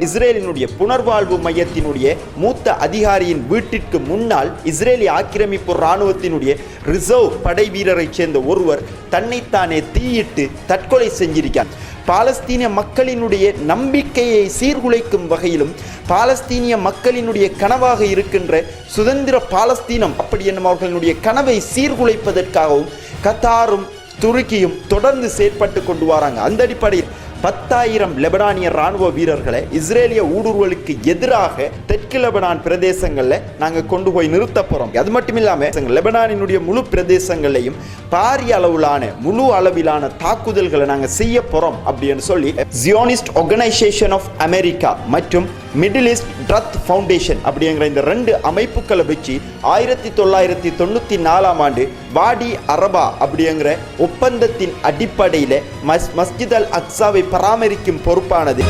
இஸ்ரேலினுடைய புனர்வாழ்வு மையத்தினுடைய மூத்த அதிகாரியின் வீட்டிற்கு முன்னால் இஸ்ரேலி ஆக்கிரமிப்பு ராணுவத்தினுடைய ரிசர்வ் படை வீரரை சேர்ந்த ஒருவர் தன்னைத்தானே தீயிட்டு தற்கொலை செஞ்சிருக்கார். பாலஸ்தீன மக்களினுடைய நம்பிக்கையை சீர்குலைக்கும் வகையிலும் பாலஸ்தீனிய மக்களினுடைய கனவாக இருக்கின்ற சுதந்திர பாலஸ்தீனம் அப்படி என்னும் அவர்களுடைய கனவை சீர்குலைப்பதற்காகவும் கத்தாரும் துருக்கியும் தொடர்ந்து செயற்பட்டு கொண்டு வராங்க. அந்த அடிப்படையில் பத்தாயிரம் லெபனானிய ராணுவ வீரர்களை இஸ்ரேலிய ஊடுருவலுக்கு எதிராக தெற்கு லெபனான் பிரதேசங்களில் நாங்கள் கொண்டு போய் நிறுத்த போகிறோம் அது மட்டும் இல்லாமல் லெபனானினுடைய முழு பிரதேசங்களையும் பாரிய அளவிலான முழு அளவிலான தாக்குதல்களை நாங்கள் செய்ய போகிறோம் அப்படின்னு சொல்லி ஜியோனிஸ்ட் ஆர்கனைசேஷன் ஆஃப் அமெரிக்கா மற்றும் மிடில் ஈஸ்ட் ட்ரத் ஃபவுண்டேஷன் அப்படிங்கிற இந்த ரெண்டு அமைப்புகளை வச்சு ஆயிரத்தி தொள்ளாயிரத்தி தொண்ணூற்றி நாலாம் ஆண்டு வாடி அரபா அப்படிங்கிற ஒப்பந்தத்தின் அடிப்படையில் மஸ் மஸ்ஜித் அல் அக்ஸாவை பராமரிக்கும் பொறுப்பானது.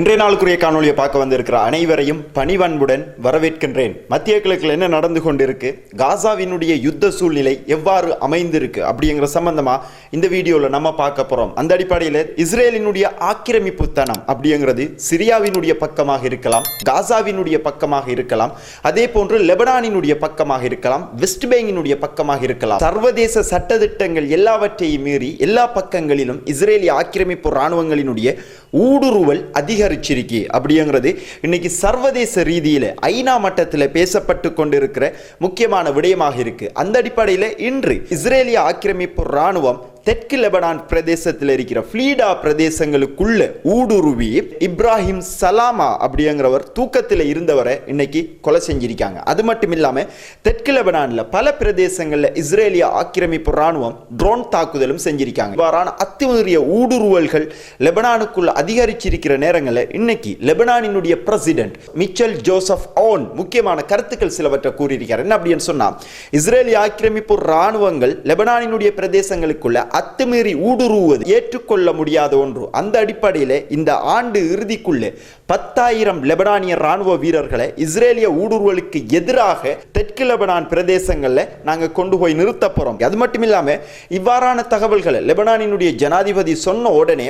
இன்றைய நாளுக்குரிய காணொலியை பார்க்க வந்திருக்கிற அனைவரையும் பணிவன்புடன் வரவேற்கின்றேன். மத்திய கிழக்கில் என்ன நடந்து கொண்டிருக்கு? காசாவினுடைய யுத்த சூழ்நிலை எவ்வாறு அமைந்திருக்கு அப்படிங்கிற சம்பந்தமா இந்த வீடியோவில் நம்ம பார்க்க போகிறோம் அந்த அடிப்படையில் இஸ்ரேலினுடைய ஆக்கிரமிப்பு தனம் அப்படிங்கிறது சிரியாவினுடைய பக்கமாக இருக்கலாம் காசாவினுடைய பக்கமாக இருக்கலாம் அதே போன்று லெபனானினுடைய பக்கமாக இருக்கலாம் வெஸ்ட் பேங்கினுடைய பக்கமாக இருக்கலாம். சர்வதேச சட்டத்திட்டங்கள் எல்லாவற்றையும் மீறி எல்லா பக்கங்களிலும் இஸ்ரேலிய ஆக்கிரமிப்பு இராணுவங்களினுடைய ஊடுருவல் அதிக அதிகரிச்சிருக்கு அப்படிங்கிறது இன்னைக்கு சர்வதேச ரீதியில் ஐநா மட்டத்தில் பேசப்பட்டு கொண்டிருக்கிற முக்கியமான விடயமாக இருக்கு. அந்த அடிப்படையில் இன்று இஸ்ரேலிய ஆக்கிரமிப்பு ராணுவம் தெற்கு லெபனான் பிரதேசத்தில் இருக்கிற ஃப்ளீடா பிரதேசங்களுக்குள்ள ஊடுருவி இப்ராஹிம் சலாமா அப்படிங்கிறவர் தூக்கத்தில் இருந்தவரை இன்னைக்கு கொலை செஞ்சிருக்காங்க. அது மட்டும் இல்லாமல் தெற்கு லெபனானில் பல பிரதேசங்களில் இஸ்ரேலிய ஆக்கிரமிப்பு ராணுவம் ட்ரோன் தாக்குதலும் செஞ்சிருக்காங்க. இவ்வாறான அத்துமீறிய ஊடுருவல்கள் லெபனானுக்குள்ள அதிகரிச்சிருக்கிற நேரங்களில் இன்னைக்கு லெபனானினுடைய பிரசிடென்ட் மிச்சல் ஜோசப் ஓன் முக்கியமான கருத்துக்கள் சிலவற்றை கூறியிருக்கார். என்ன அப்படின்னு சொன்னால் இஸ்ரேலிய ஆக்கிரமிப்பு ராணுவங்கள் லெபனானினுடைய பிரதேசங்களுக்குள்ள அத்துமீறி ஊடுருவது ஏற்றுக்கொள்ள முடியாத ஒன்று. அந்த அடிப்படையில் இந்த ஆண்டு இறுதிக்குள்ளே பத்தாயிரம் லெபனானிய ராணுவ வீரர்களை இஸ்ரேலிய ஊடுருவலுக்கு எதிராக தெற்கு லெபனான் பிரதேசங்களில் நாங்கள் கொண்டு போய் நிறுத்த போகிறோம் அது மட்டும் இல்லாமல் இவ்வாறான தகவல்களை லெபனானினுடைய ஜனாதிபதி சொன்ன உடனே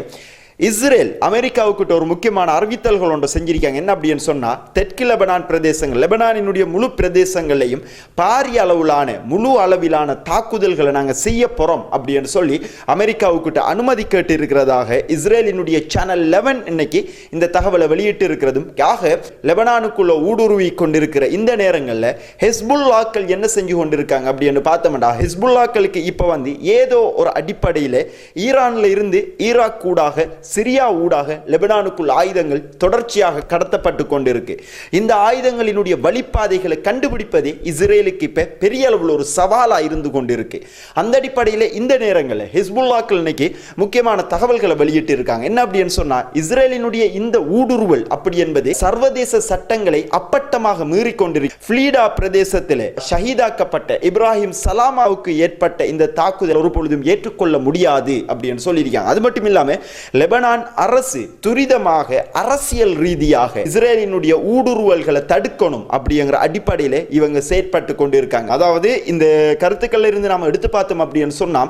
இஸ்ரேல் அமெரிக்காவுக்கிட்ட ஒரு முக்கியமான அறிவித்தல்கள் ஒன்று செஞ்சிருக்காங்க. என்ன அப்படின்னு சொன்னால் தெற்கு லெபனான் பிரதேசங்கள் லெபனானினுடைய முழு பிரதேசங்களையும் பாரிய அளவிலான முழு அளவிலான தாக்குதல்களை நாங்கள் செய்ய போகிறோம் அப்படின்னு சொல்லி அமெரிக்காவுக்கிட்ட அனுமதி கேட்டு இருக்கிறதாக இஸ்ரேலினுடைய சேனல் லெவன் இன்னைக்கு இந்த தகவலை வெளியிட்டு இருக்கிறதும் ஆக லெபனானுக்குள்ள ஊடுருவி கொண்டிருக்கிற இந்த நேரங்களில் ஹெஸ்புல்லாக்கள் என்ன செஞ்சு கொண்டிருக்காங்க அப்படின்னு பார்த்தோம்டா. ஹெஸ்புல்லாக்களுக்கு இப்போ வந்து ஏதோ ஒரு அடிப்படையில் ஈரானில் இருந்து ஈராக் கூடாக சிரியா ஊடாக லெபனானுக்குள் ஆயுதங்கள் தொடர்ச்சியாக கடத்தப்பட்டு கொண்டிருக்கு. இந்த ஆயுதங்களினுடைய வழிப்பாதைகளை கண்டுபிடிப்பதே இஸ்ரேலுக்கு இப்ப பெரிய அளவில் ஒரு சவாலாக இருந்து கொண்டிருக்கு. அந்த அடிப்படையில் இந்த நேரங்களில் ஹிஸ்புல்லாக்கள் இன்னைக்கு முக்கியமான தகவல்களை வெளியிட்டு இருக்காங்க என்ன அப்படின்னு சொன்னா இஸ்ரேலினுடைய இந்த ஊடுருவல் அப்படி என்பது சர்வதேச சட்டங்களை அப்பட்டமாக மீறிக்கொண்டிருக்கு. ஃப்ளீடா பிரதேசத்தில் ஷஹீதாக்கப்பட்ட இப்ராஹிம் சலாமாவுக்கு ஏற்பட்ட இந்த தாக்குதல் ஒரு பொழுதும் ஏற்றுக்கொள்ள முடியாது அப்படின்னு சொல்லியிருக்காங்க. அது மட்டும் இல்லாமல் லெபனான் அரசு துரிதமாக அரசியல் ரீதியாக இஸ்ரேலினுடைய ஊடுருவல்களை தடுக்கணும் அப்படிங்கிற அடிப்படையில் இவங்க செயற்பட்டு கொண்டு இருக்காங்க அதாவது இந்த கருத்துக்கள் இருந்து நாம் எடுத்து பார்த்தோம் அப்படின்னு சொன்னா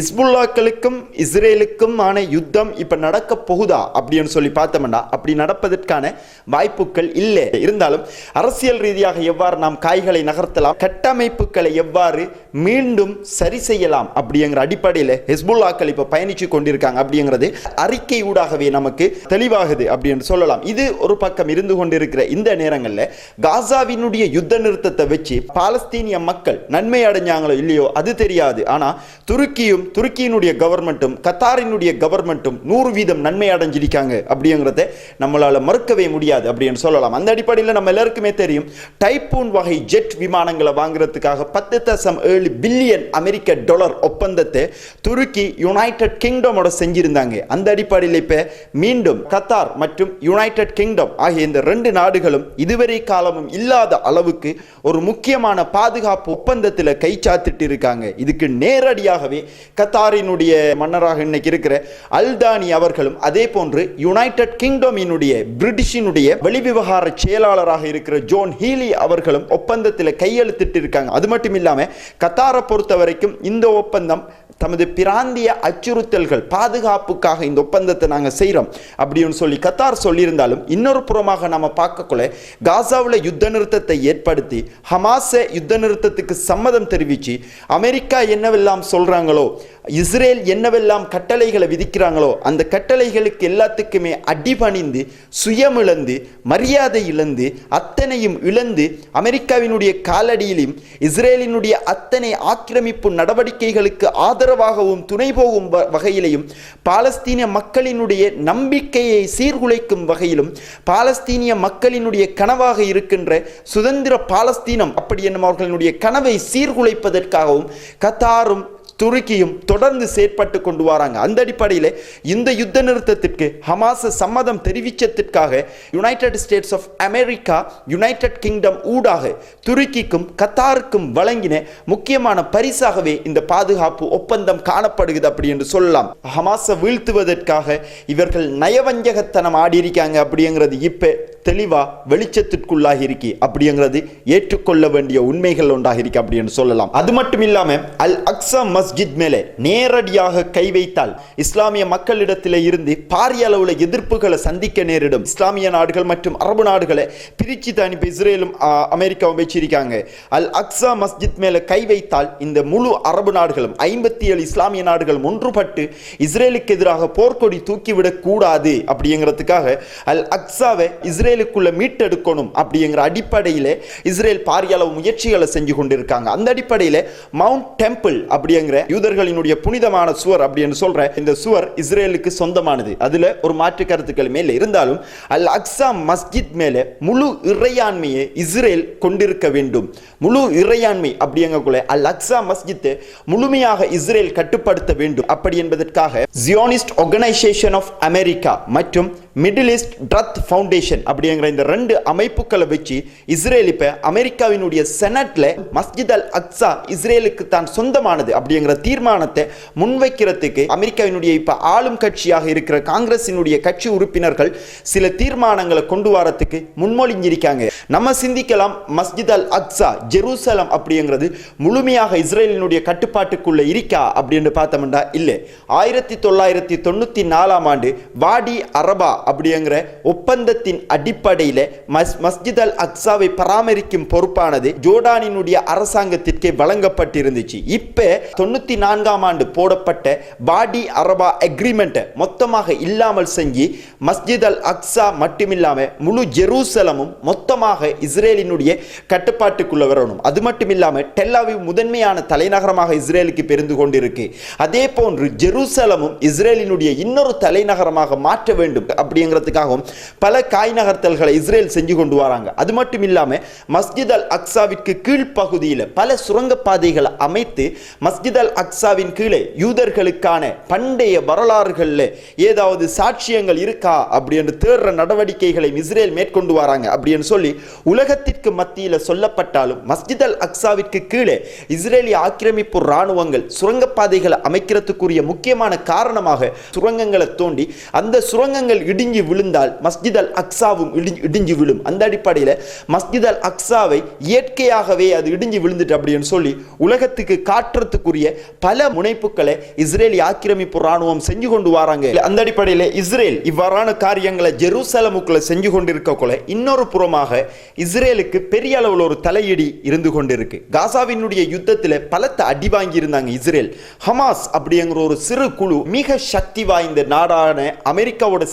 இஸ்புல்லாக்களுக்கும் இஸ்ரேலுக்கும் ஆன யுத்தம் இப்போ நடக்க போகுதா அப்படின்னு சொல்லி பார்த்தோம்னா அப்படி நடப்பதற்கான வாய்ப்புகள் இல்லை. இருந்தாலும் அரசியல் ரீதியாக எவ்வாறு நாம் காய்களை நகர்த்தலாம் கட்டமைப்புகளை எவ்வாறு மீண்டும் சரி செய்யலாம் அப்படிங்கிற அடிப்படையில் ஹெஸ்புல்லாக்கள் இப்ப பயணிச்சு கொண்டிருக்காங்க அப்படிங்கிறது அறிக்கை ஊடாகவே நமக்கு தெளிவாகுது அப்படின்னு சொல்லலாம். இது ஒரு பக்கம் இருந்து கொண்டிருக்கிற இந்த நேரங்களில் காசாவினுடைய யுத்த நிறுத்தத்தை வச்சு பாலஸ்தீனிய மக்கள் நன்மை அடைஞ்சாங்களோ இல்லையோ அது தெரியாது. ஆனால் துருக்கியும் துருக்கியினுடைய கவர்மெண்ட்டும் கத்தாரினுடைய கவர்மெண்ட்டும் நூறு வீதம் நன்மை அடைஞ்சிருக்காங்க அப்படிங்கிறத நம்மளால மறுக்கவே முடியாது அப்படின்னு சொல்லலாம். அந்த அடிப்படையில் நம்ம எல்லாருக்குமே தெரியும் டைப்பூன் வகை ஜெட் விமானங்களை வாங்குறதுக்காக பத்து தசம் ஏழு பில்லியன் அமெரிக்க டாலர் ஒப்பந்தத்தை துருக்கி யுனைடெட் கிங்டமோட செஞ்சிருந்தாங்க. அந்த அடிப்படையில் இப்ப மீண்டும் கத்தார் மற்றும் யுனைடெட் கிங்டம் ஆகிய இந்த ரெண்டு நாடுகளும் இதுவரை காலமும் இல்லாத அளவுக்கு ஒரு முக்கியமான பாதுகாப்பு ஒப்பந்தத்தில் கைச்சாத்திட்டு இருக்காங்க இதுக்கு நேரடியாகவே கத்தாரினுடைய மன்னராக இன்னைக்கு இருக்கிற அல்தானி அவர்களும் அதே போன்று யுனைடெட் கிங்டமினுடைய பிரிட்டிஷினுடைய வெளிவிவகார செயலாளராக இருக்கிற ஜோன் ஹீலி அவர்களும் ஒப்பந்தத்தில் கையெழுத்திட்டு இருக்காங்க அது மட்டும் இல்லாம கத்தாரை பொறுத்த வரைக்கும் இந்த ஒப்பந்தம் தமது பிராந்திய அச்சுறுத்தல்கள் பாதுகாப்புக்காக இந்த ஒப்பந்தம் ஒப்பந்தத்தை நாங்கள் செய்கிறோம் அப்படின்னு சொல்லி கத்தார் சொல்லியிருந்தாலும் இன்னொரு புறமாக நம்ம பார்க்கக்குள்ள காசாவில் யுத்த நிறுத்தத்தை ஏற்படுத்தி ஹமாஸை யுத்த நிறுத்தத்துக்கு சம்மதம் தெரிவித்து அமெரிக்கா என்னவெல்லாம் சொல்கிறாங்களோ இஸ்ரேல் என்னவெல்லாம் கட்டளைகளை விதிக்கிறாங்களோ அந்த கட்டளைகளுக்கு எல்லாத்துக்குமே அடிபணிந்து சுயமிழந்து மரியாதை இழந்து அத்தனையும் இழந்து அமெரிக்காவினுடைய காலடியிலும் இஸ்ரேலினுடைய அத்தனை ஆக்கிரமிப்பு நடவடிக்கைகளுக்கு ஆதரவாகவும் துணை போகும் வ- வகையிலையும் பாலஸ்தீன மக்களினுடைய நம்பிக்கையை சீர்குலைக்கும் வகையிலும் பாலஸ்தீனிய மக்களினுடைய கனவாக இருக்கின்ற சுதந்திர பாலஸ்தீனம் அப்படி என்னும் அவர்களினுடைய கனவை சீர்குலைப்பதற்காகவும் கத்தாரும் துருக்கியும் தொடர்ந்து செயற்பட்டு கொண்டு வராங்க. அந்த அடிப்படையில் இந்த யுத்த நிறுத்தத்திற்கு ஹமாஸ் சம்மதம் தெரிவித்ததற்காக United States of America United Kingdom ஊடாக துருக்கிக்கும் கத்தாருக்கும் வழங்கின முக்கியமான பரிசாகவே இந்த பாதுகாப்பு ஒப்பந்தம் காணப்படுகிறது அப்படி என்று சொல்லலாம். ஹமாஸை வீழ்த்துவதற்காக இவர்கள் நயவஞ்சகத்தனம் ஆடியிருக்காங்க அப்படிங்கிறது இப்போ தெளிவாக வெளிச்சத்திற்குள்ளாக இருக்கி அப்படிங்கிறது ஏற்றுக்கொள்ள வேண்டிய உண்மைகள் ஒன்றாக இருக்கு அப்படின்னு சொல்லலாம். அது மட்டும் இல்லாமல் அல் அக்ஸா மஸ்ஜித் மேலே நேரடியாக கை வைத்தால் இஸ்லாமிய மக்களிடத்தில் இருந்து பாரிய அளவுல எதிர்ப்புகளை சந்திக்க நேரிடும். இஸ்லாமிய நாடுகள் மற்றும் அரபு நாடுகளை பிரிச்சு தான் இஸ்ரேலும் அமெரிக்காவும் வச்சிருக்காங்க. அல் அக்ஸா மஸ்ஜித் மேலே கை வைத்தால் இந்த முழு அரபு நாடுகளும் ஐம்பத்தி ஏழு இஸ்லாமிய நாடுகளும் ஒன்றுபட்டு இஸ்ரேலுக்கு எதிராக போர்க்கொடி தூக்கிவிடக் கூடாது அப்படிங்கிறதுக்காக அல் அக்ஸாவை இஸ்ரேலுக்குள்ளே மீட்டெடுக்கணும் அப்படிங்கிற அடிப்படையில் இஸ்ரேல் பாரிய அளவு முயற்சிகளை செஞ்சு கொண்டிருக்காங்க. அந்த அடிப்படையில் மவுண்ட் டெம்பிள் அப்படிங்கிற யூதர்களினுடைய புனிதமான சுவர் அப்படின்னு சொல்கிற இந்த சுவர் இஸ்ரேலுக்கு சொந்தமானது. அதில் ஒரு மாற்று கருத்துக்கள் மேலே இருந்தாலும் அல் அக்ஸா மஸ்ஜித் மேலே முழு இறையாண்மையை இஸ்ரேல் கொண்டிருக்க வேண்டும். முழு இறையாண்மை அப்படிங்கக்குள்ள அல் அக்ஸா மஸ்ஜித்தை முழுமையாக இஸ்ரேல் கட்டுப்படுத்த வேண்டும். அப்படி என்பதற்காக ஜியோனிஸ்ட் ஆர்கனைசேஷன் ஆஃப் அமெரிக்கா மற்றும் மிடில் ஈஸ்ட் ட்ரத் ஃபவுண்டேஷன் அப்படிங்கிற இந்த ரெண்டு அமைப்புகளை வச்சு இஸ்ரேல் இப்போ அமெரிக்காவினுடைய செனட்ல மஸ்ஜித் அல் அக்ஸா இஸ்ரேலுக்கு தான் சொந்தமானது அப்படிங்கிற தீர்மானத்தை முன்வைக்கிறதுக்கு அமெரிக்காவினுடைய இப்போ ஆளும் கட்சியாக இருக்கிற காங்கிரசினுடைய கட்சி உறுப்பினர்கள் சில தீர்மானங்களை கொண்டு வரத்துக்கு முன்மொழிஞ்சிருக்காங்க. நம்ம சிந்திக்கலாம் மஸ்ஜித் அல் அக்ஸா ஜெருசலம் அப்படிங்கிறது முழுமையாக இஸ்ரேலினுடைய கட்டுப்பாட்டுக்குள்ள இருக்கா அப்படின்னு பார்த்தோம்னா இல்லை. ஆயிரத்தி தொள்ளாயிரத்தி தொண்ணூற்றி நாலாம் ஆண்டு வாடி அரபா அப்படிங்கிற ஒப்பந்தத்தின் அடிப்படையில் மஸ் மஸ்ஜித் அல் அக்ஸாவை பராமரிக்கும் பொறுப்பானது ஜோர்டானினுடைய அரசாங்கத்திற்கே வழங்கப்பட்டிருந்துச்சு. இப்போ தொண்ணூற்றி நான்காம் ஆண்டு போடப்பட்ட பாடி அரபா அக்ரிமெண்ட்டை மொத்தமாக இல்லாமல் செஞ்சு மஸ்ஜித் அல் அக்ஸா மட்டுமில்லாமல் முழு ஜெருசலமும் மொத்தமாக இஸ்ரேலினுடைய கட்டுப்பாட்டுக்குள்ள வரணும். அது மட்டும் இல்லாமல் டெல்லாவி முதன்மையான தலைநகரமாக இஸ்ரேலுக்கு பெருந்து கொண்டிருக்கு. அதே போன்று ஜெருசலமும் இஸ்ரேலினுடைய இன்னொரு தலைநகரமாக மாற்ற வேண்டும். அப்படிங்கிறதுக்காகவும் பல காய் நகர்த்தல்களை இஸ்ரேல் செஞ்சு கொண்டு வராங்க. அது மட்டும் இல்லாமல் மஸ்ஜித் அல் அக்சாவிற்கு கீழ்ப்பகுதியில் பல சுரங்கப்பாதைகளை அமைத்து மஸ்ஜித் அல் அக்சாவின் கீழே யூதர்களுக்கான பண்டைய வரலாறுகளில் ஏதாவது சாட்சியங்கள் இருக்கா அப்படின்னு தேடுற நடவடிக்கைகளை இஸ்ரேல் மேற்கொண்டு வராங்க அப்படின்னு சொல்லி உலகத்திற்கு மத்தியில் சொல்லப்பட்டாலும் மஸ்ஜித் அல் அக்சாவிற்கு கீழே இஸ்ரேலிய ஆக்கிரமிப்பு இராணுவங்கள் சுரங்கப்பாதைகளை அமைக்கிறதுக்குரிய முக்கியமான காரணமாக சுரங்கங்களை தோண்டி அந்த சுரங்கங்கள் இடி இடிஞ்சு விழுந்தால் மஸ்ஜித் அல் அக்ஸாவும் இடிஞ்சு விழும். அந்த அடிப்படையில் மஸ்ஜித் அல் அக்ஸாவை இயற்கையாகவே அது இடிஞ்சு விழுந்துட்டு அப்படின்னு சொல்லி உலகத்துக்கு காட்டுறதுக்குரிய பல முனைப்புகளை இஸ்ரேலி ஆக்கிரமிப்பு ராணுவம் செஞ்சு கொண்டு வராங்க. அந்த அடிப்படையில் இஸ்ரேல் இவ்வாறான காரியங்களை ஜெருசலமுக்குள்ள செஞ்சு கொண்டிருக்கக்குள்ள இன்னொரு புறமாக இஸ்ரேலுக்கு பெரிய அளவில் ஒரு தலையீடி இருந்து கொண்டிருக்கு. காசாவினுடைய யுத்தத்தில் பலத்த அடி வாங்கியிருந்தாங்க இஸ்ரேல். ஹமாஸ் அப்படிங்கிற ஒரு சிறு குழு மிக சக்தி வாய்ந்த நாடான அமெரிக்காவோட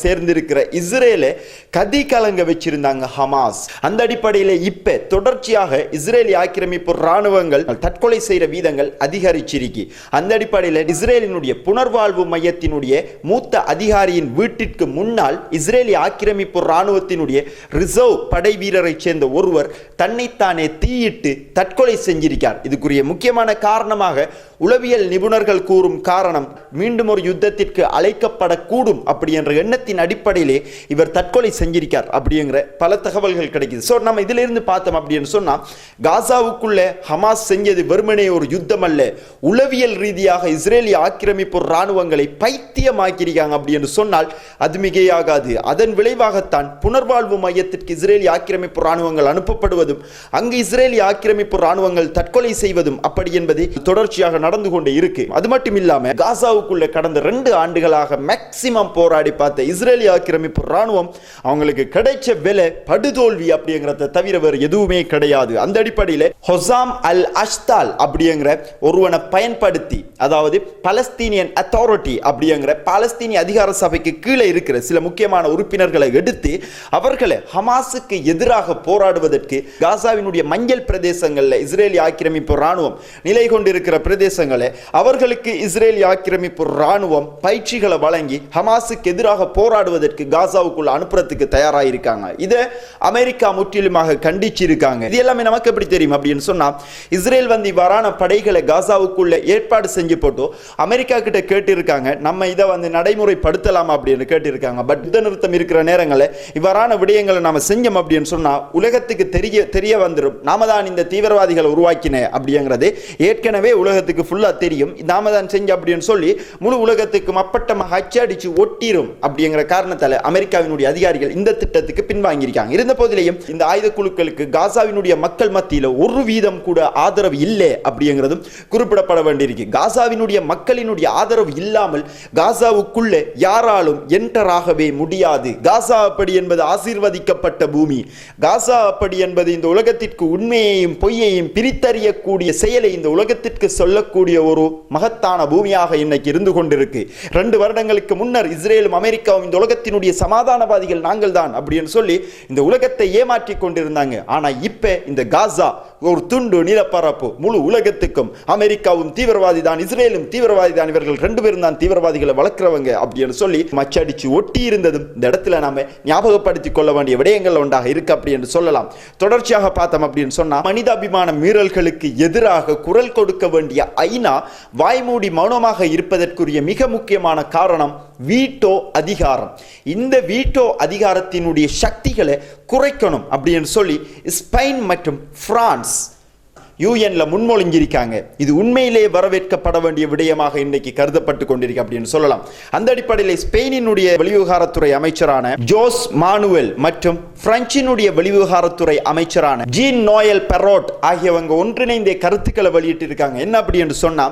இருக்கிற இஸ்ரேலை கதி கலங்க வச்சிருந்தாங்க ஹமாஸ். அந்த அடிப்படையில் இப்ப தொடர்ச்சியாக இஸ்ரேலி ஆக்கிரமிப்பு ராணுவங்கள் தற்கொலை செய்யற வீதங்கள் அதிகரிச்சிருக்கு. அந்த அடிப்படையில் இஸ்ரேலினுடைய புனர்வாழ்வு மையத்தினுடைய மூத்த அதிகாரியின் வீட்டிற்கு முன்னால் இஸ்ரேலி ஆக்கிரமிப்பு ராணுவத்தினுடைய ரிசர்வ் படை வீரரை சேர்ந்த ஒருவர் தன்னைத்தானே தீயிட்டு தற்கொலை செஞ்சிருக்கார். இதுக்குரிய முக்கியமான காரணமாக உளவியல் நிபுணர்கள் கூறும் காரணம் மீண்டும் ஒரு யுத்தத்திற்கு அழைக்கப்படக்கூடும் அப்படி என்ற எண்ணத்தின் அடிப்படை அடிப்படையிலே இவர் தற்கொலை செஞ்சிருக்கார் அப்படிங்கிற பல தகவல்கள் கிடைக்குது. ஸோ நம்ம இதிலிருந்து பார்த்தோம் அப்படின்னு சொன்னால் காசாவுக்குள்ள ஹமாஸ் செஞ்சது வெறுமனே ஒரு யுத்தம் அல்ல. உளவியல் ரீதியாக இஸ்ரேலிய ஆக்கிரமிப்பு இராணுவங்களை பைத்தியமாக்கியிருக்காங்க அப்படின்னு சொன்னால் அது மிகையாகாது. அதன் விளைவாகத்தான் புனர்வாழ்வு மையத்திற்கு இஸ்ரேலிய ஆக்கிரமிப்பு இராணுவங்கள் அனுப்பப்படுவதும் அங்கு இஸ்ரேலிய ஆக்கிரமிப்பு இராணுவங்கள் தற்கொலை செய்வதும் அப்படி என்பது தொடர்ச்சியாக நடந்து கொண்டு இருக்கு. அது மட்டும் இல்லாம காசாவுக்குள்ள கடந்த ரெண்டு ஆண்டுகளாக மேக்சிமம் போராடி பார்த்த இஸ்ரேலிய ஆக்கிரமிப்பு ராணுவம் அவங்களுக்கு கிடைச்ச விலை படுதோல்வி அப்படிங்கிறத தவிர வேறு எதுவுமே கிடையாது. அந்த அடிப்படையில் ஹொசாம் அல் அஷ்தால் அப்படிங்கிற ஒருவனை பயன்படுத்தி அதாவது பலஸ்தீனியன் அத்தாரிட்டி அப்படிங்கிற பாலஸ்தீனிய அதிகார சபைக்கு கீழே இருக்கிற சில முக்கியமான உறுப்பினர்களை எடுத்து அவர்களை ஹமாஸுக்கு எதிராக போராடுவதற்கு காசாவினுடைய மஞ்சள் பிரதேசங்களில் இஸ்ரேலி ஆக்கிரமிப்பு ராணுவம் நிலை கொண்டிருக்கிற பிரதேசங்களை அவர்களுக்கு இஸ்ரேலி ஆக்கிரமிப்பு ராணுவம் பயிற்சிகளை வழங்கி ஹமாஸுக்கு எதிராக போராடுவது போராடுவதற்கு காசாவுக்குள்ள அனுப்புறதுக்கு தயாராக இருக்காங்க இதை அமெரிக்கா முற்றிலுமாக கண்டிச்சிருக்காங்க. இது எல்லாமே நமக்கு எப்படி தெரியும் அப்படின்னு சொன்னா இஸ்ரேல் வந்து இவ்வாறான படைகளை காசாவுக்குள்ள ஏற்பாடு செஞ்சு போட்டு அமெரிக்கா கிட்ட கேட்டிருக்காங்க நம்ம இதை வந்து நடைமுறைப்படுத்தலாம் அப்படின்னு கேட்டிருக்காங்க. பட் யுத்த நிறுத்தம் இருக்கிற நேரங்களில் இவ்வாறான விடயங்களை நாம செஞ்சோம் அப்படின்னு சொன்னா உலகத்துக்கு தெரிய தெரிய வந்துடும் நாம தான் இந்த தீவிரவாதிகளை உருவாக்கின அப்படிங்கிறது ஏற்கனவே உலகத்துக்கு ஃபுல்லா தெரியும். நாம தான் செஞ்ச அப்படின்னு சொல்லி முழு உலகத்துக்கு மப்பட்டமாக அச்சடிச்சு ஒட்டிரும் அப்படிங்கிற காரணம் காரணத்தால் அமெரிக்காவினுடைய அதிகாரிகள் இந்த திட்டத்துக்கு பின்வாங்கியிருக்காங்க. இருந்த போதிலேயும் இந்த ஆயுத குழுக்களுக்கு காசாவினுடைய மக்கள் மத்தியில் ஒரு வீதம் கூட ஆதரவு இல்லை அப்படிங்கிறதும் குறிப்பிடப்பட வேண்டியிருக்கு. காசாவினுடைய மக்களினுடைய ஆதரவு இல்லாமல் காசாவுக்குள்ளே யாராலும் என்டர் ஆகவே முடியாது. காசா அப்படி என்பது ஆசீர்வதிக்கப்பட்ட பூமி. காசா அப்படி என்பது இந்த உலகத்திற்கு உண்மையையும் பொய்யையும் பிரித்தறியக்கூடிய செயலை இந்த உலகத்திற்கு சொல்லக்கூடிய ஒரு மகத்தான பூமியாக இன்னைக்கு இருந்து கொண்டிருக்கு. ரெண்டு வருடங்களுக்கு முன்னர் இஸ்ரேலும் அமெரிக்காவும் இந்த உலகத்தினுடைய சமாதானவாதிகள் நாங்கள் தான் அப்படின்னு சொல்லி இந்த உலகத்தை ஏமாற்றி கொண்டிருந்தாங்க. ஆனால் இப்போ இந்த காசா ஒரு துண்டு நிலப்பரப்பு முழு உலகத்துக்கும். அமெரிக்காவும் தீவிரவாதி தான் இஸ்ரேலும் தீவிரவாதி தான். இவர்கள் ரெண்டு பேரும் தான் தீவிரவாதிகளை வளர்க்குறவங்க அப்படின்னு சொல்லி மச்சடிச்சு ஒட்டி இருந்ததும் இந்த இடத்துல நாம ஞாபகப்படுத்திக் கொள்ள வேண்டிய விடயங்கள் ஒன்றாக இருக்கு அப்படி என்று சொல்லலாம். தொடர்ச்சியாக பார்த்தோம் அப்படின்னு சொன்னா மனிதாபிமான மீறல்களுக்கு எதிராக குரல் கொடுக்க வேண்டிய ஐநா வாய்மூடி மௌனமாக இருப்பதற்குரிய மிக முக்கியமான காரணம் வீட்டோ அதிகாரம். இந்த வீட்டோ அதிகாரத்தினுடைய சக்திகளை குறைக்கணும் அப்படின்னு சொல்லி ஸ்பெயின் மற்றும் பிரான்ஸ் யூஎன்ல முன்மொழிஞ்சிருக்காங்க. இது உண்மையிலே வரவேற்கப்பட வேண்டிய விடயமாக இன்னைக்கு கருதப்பட்டு கொண்டிருக்கு அப்படின்னு சொல்லலாம். அந்த அடிப்படையில் ஸ்பெயினினுடைய வெளிவிவகாரத்துறை அமைச்சரான ஜோஸ் மானுவல் மற்றும் பிரெஞ்சினுடைய வெளிவிவகாரத்துறை அமைச்சரான ஜீன் நோயல் பெரோட் ஆகியவங்க ஒன்றிணைந்த கருத்துக்களை வெளியிட்டிருக்காங்க. என்ன அப்படி என்று சொன்னா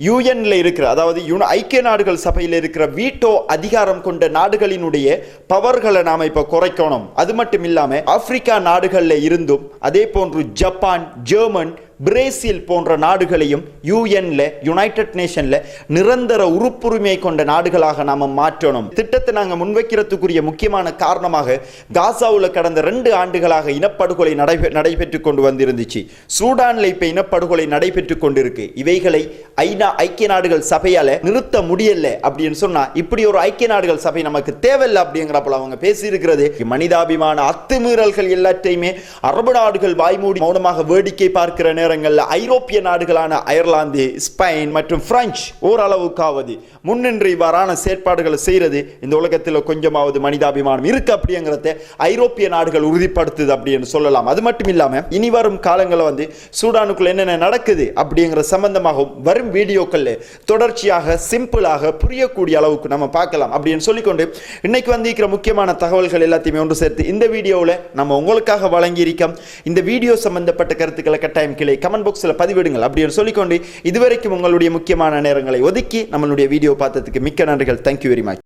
யூஎன்ல இருக்கிற அதாவது யுன ஐக்கிய நாடுகள் சபையில் இருக்கிற வீட்டோ அதிகாரம் கொண்ட நாடுகளினுடைய பவர்களை நாம் இப்போ குறைக்கணும். அது மட்டும் இல்லாமல் ஆப்பிரிக்கா நாடுகளில் இருந்தும் அதே போன்று ஜப்பான் ஜெர்மன் பிரேசில் போன்ற நாடுகளையும் யூஎன்ல யுனைடெட் நேஷன்ல நிரந்தர உறுப்புரிமை கொண்ட நாடுகளாக நாம மாற்றணும். திட்டத்தை நாங்க முன்வைக்கிறதுக்குரிய முக்கியமான காரணமாக காசாவுல கடந்த ரெண்டு ஆண்டுகளாக இனப்படுகொலை நடைபெ நடைபெற்று கொண்டு வந்திருந்துச்சு. சூடான்ல இப்ப இனப்படுகொலை நடைபெற்று கொண்டிருக்கு. இவைகளை ஐநா ஐக்கிய நாடுகள் சபையால நிறுத்த முடியல அப்படின்னு சொன்னா இப்படி ஒரு ஐக்கிய நாடுகள் சபை நமக்கு தேவையில்லை அப்படிங்கிறப்பல அவங்க பேசியிருக்கிறது மனிதாபிமான அத்துமீறல்கள் எல்லாத்தையுமே அரபு நாடுகள் வாய்மூடி மௌனமாக வேடிக்கை பார்க்கிற நேரங்களில் ஐரோப்பிய நாடுகளான அயர்லாந்து ஸ்பெயின் மற்றும் பிரெஞ்சு ஓரளவுக்காவது முன்னின்று இவ்வாறான செயற்பாடுகளை செய்கிறது இந்த உலகத்தில் கொஞ்சமாவது மனிதாபிமானம் இருக்கு அப்படிங்கிறத ஐரோப்பிய நாடுகள் உறுதிப்படுத்துது அப்படின்னு சொல்லலாம். அது மட்டும் இல்லாமல் இனி வரும் காலங்களில் வந்து சூடானுக்குள்ள என்னென்ன நடக்குது அப்படிங்கிற சம்பந்தமாகவும் வரும் வீடியோக்களில் தொடர்ச்சியாக சிம்பிளாக புரியக்கூடிய அளவுக்கு நம்ம பார்க்கலாம் அப்படின்னு சொல்லிக்கொண்டு இன்னைக்கு வந்திருக்கிற முக்கியமான தகவல்கள் எல்லாத்தையுமே ஒன்று சேர்த்து இந்த வீடியோவில் நம்ம உங்களுக்காக வழங்கியிருக்கோம். இந்த வீடியோ சம்பந்தப்பட்ட கருத்துக்களை கட்டாயம் கமெண்ட் பாக்ஸில் பதிவிடுங்கள். அப்படின்னு சொல்லிக்கொண்டு இதுவரைக்கும் உங்களுடைய முக்கியமான நேரங்களை ஒதுக்கி நம்மளுடைய வீடியோ பார்த்ததுக்கு மிக்க நன்றிகள். Thank you very much